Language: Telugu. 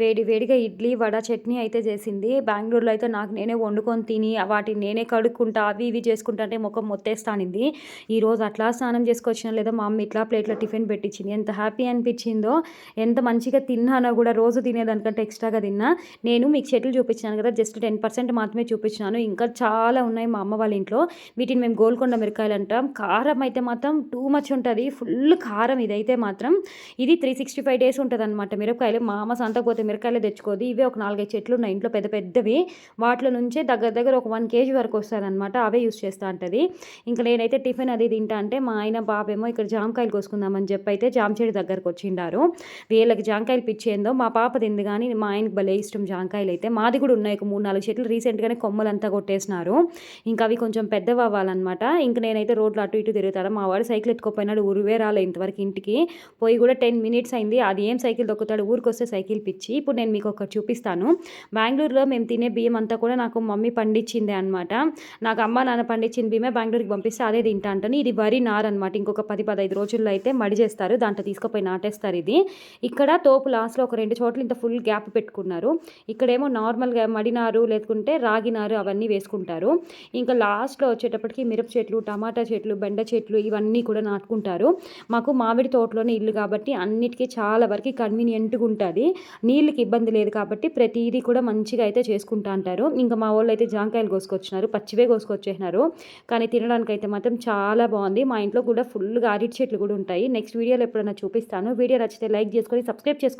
వేడి వేడిగా ఇడ్లీ వడ చట్నీ అయితే చేసింది. బెంగళూరులో అయితే నాకు నేనే వండుకొని తిని వాటిని నేనే కడుక్కుంటా అవి ఇవి చేసుకుంటా అంటే ముఖం మొత్తేస్తానింది. ఈరోజు అట్లా స్నానం చేసుకొచ్చిన లేదా మా అమ్మ ఇట్లా ప్లేట్లో టిఫిన్ పెట్టించింది ఎంత హ్యాపీ అనిపించిందో ఎంత మంచిగా తిన్నానో కూడా రోజు తినేదానికంటే ఎక్స్ట్రాగా తిన్నా. నేను మీకు చెట్లు చూపించాను కదా జస్ట్ టెన్ పర్సెంట్ మాత్రమే చూపించినాను. ఇంకా చాలా ఉన్నాయి మా అమ్మ వాళ్ళ ఇంట్లో. వీటిని మేము గోల్కొండ మిరకాయలు అంటాం. కారం అయితే మాత్రం టూ మచ్ ఉంటుంది. ఫుల్ కారం ఇదైతే మాత్రం. ఇది త్రీ సిక్స్టీ ఫైవ్ డేస్ ఉంటుంది అనమాట మిరపకాయలు. మా అమ్మ సంతకపోతే మిరకాయలు తెచ్చుకోదు. ఇవే ఒక నాలుగైదు చెట్లు ఉన్నాయి. ఇంట్లో పెద్ద పెద్దవి. వాటిలో నుంచే దగ్గర దగ్గర ఒక వన్ కేజీ వరకు వస్తుందన్నమాట. అవే యూస్ చేస్తూ ఉంటుంది. ఇంకా నేనైతే టిఫిన్ అది తింటా అంటే మా ఆయన బాబేమో ఇక్కడ జామకాయలు కోసుకుందామని చెప్పి అయితే జామ చెట్టు దగ్గరకు వచ్చిండారు. వీళ్ళకి జామకాయలు పిచ్చేందో మా పాప తింది కానీ మా ఆయనకి భలే ఇష్టం జామకాయలు అయితే. మాది కూడా ఉన్నాయి. ఒక మూడు నాలుగు చెట్లు రీసెంట్గానే కొమ్మలంతా కొట్టేసినారు. ఇంకా అవి కొంచెం పెద్దవి అవ్వాలన్నమాట. ఇంకా నేనైతే రోడ్లు అటు ఇటు తిరుగుతాను. మా వాడు సైకిల్ ఎత్తుకోపోయినాడు. ఊరువే రాలే ఇంతవరకు ఇంటికి. పోయి కూడా టెన్ మినిట్స్ అయింది. అది ఏం సైకిల్ దొక్కుతాడు ఊరికొస్తే సైకిల్ పిచ్చి. ఇప్పుడు నేను మీకు ఒకటి చూపిస్తాను. బెంగళూరులో మేము తినే బియ్యం అంతా కూడా నాకు మమ్మీ పండించిందే అనమాట నాకు అమ్మ నాన్న పండించిన బియ్యమే బెంగళూరుకి పంపిస్తే అదే తింటా అంటాను ఇది వరి నార్ అనమాట ఇంకొక పది పదహైదు రోజుల్లో అయితే మడి చేస్తారు. దాంట్లో తీసుకుపోయి నాటేస్తారు ఇది. ఇక్కడ తోపు లాస్ట్లో ఒక రెండు చోట్ల ఇంత ఫుల్ గ్యాప్ పెట్టుకున్నారు. ఇక్కడేమో నార్మల్గా మడినారు లేకుంటే రాగి నారు అవన్నీ వేసుకుంటారు. ఇంకా లాస్ట్లో వచ్చేటప్పటికి మిరప చెట్లు టమాటా చెట్లు బెండ చెట్లు ఇవన్నీ కూడా నాటుకుంటారు. మాకు మామిడి తోటలోనే ఇల్లు కాబట్టి అన్నిటికీ చాలా వరకు కన్వీనియంట్గా ఉంటుంది. నీళ్ళకి ఇబ్బంది లేదు కాబట్టి ప్రతిదీ కూడా మంచిగా అయితే చేసుకుంటా అంటారు. ఇంకా మా వాళ్ళు అయితే జాంకాయలు కోసుకొచ్చినారు పచ్చివే కోసుకొచ్చేసినారు. కానీ తినడానికి అయితే మాత్రం చాలా బాగుంది. మా ఇంట్లో కూడా ఫుల్గా అరటి చెట్లు కూడా ఉంటాయి. నెక్స్ట్ వీడియోలో ఎప్పుడైనా చూపిస్తాను. వీడియో నచ్చితే లైక్ చేసుకొని సబ్స్క్రైబ్ చేసుకోండి